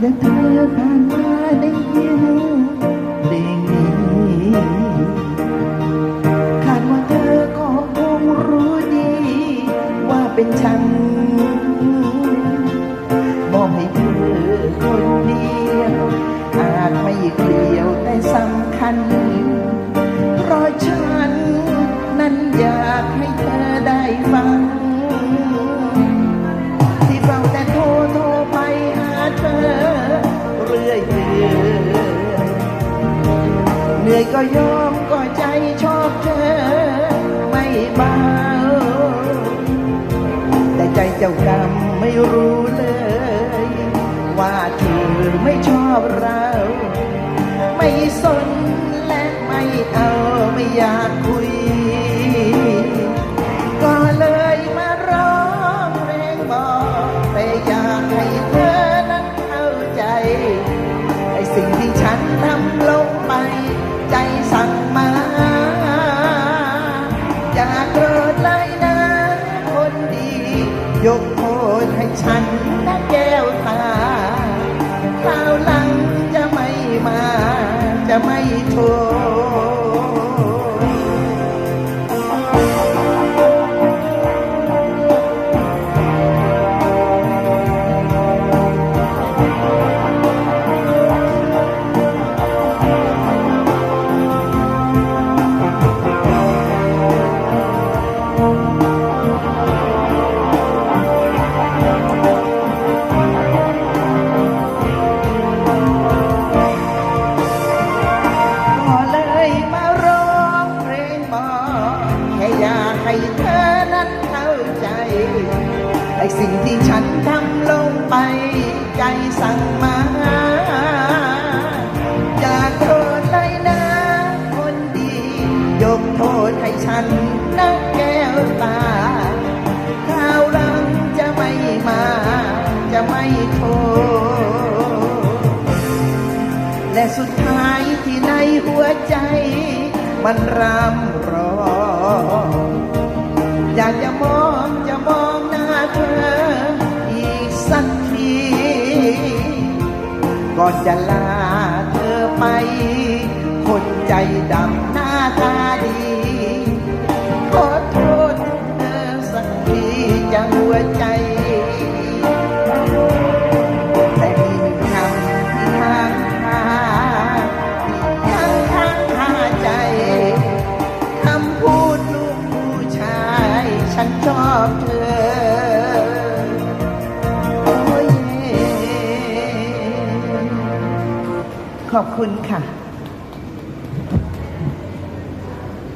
และเธอมาได้ยินเพลงนี้คาดว่าเธอก็คงรู้ดี ว่าเป็นฉัน ก็ยอมก็ใจชอบเธอ ไม่เบาแต่ใจเจ้ากรรมไม่รู้เลย ว่าเธอไม่ชอบเรา ไม่สนและไม่เอาไม่อยากคุย ใจสั่งมา อย่าโกรธเลยนะคนดี ยกโทษให้ฉันนะแก้วตาคราวหลังจะไม่มา จะไม่โทษ ให้เธอนั้นเข้าใจ ไอ้สิ่งที่ฉันทำลงไป ใจสั่งมา อย่าโกรธเลยนะคนดี ยกโทษให้ฉันนะแก้วตาคราวหลังจะไม่มา จะไม่โทษ และสุดท้ายที่ในหัวใจ มันรำร้อง อยากจะมองจะมองหน้าเธออีกสักที ก่อนจะลาเธอไป คนใจดำ ฉันชอบเธอโอ้ยขอบคุณค่ะ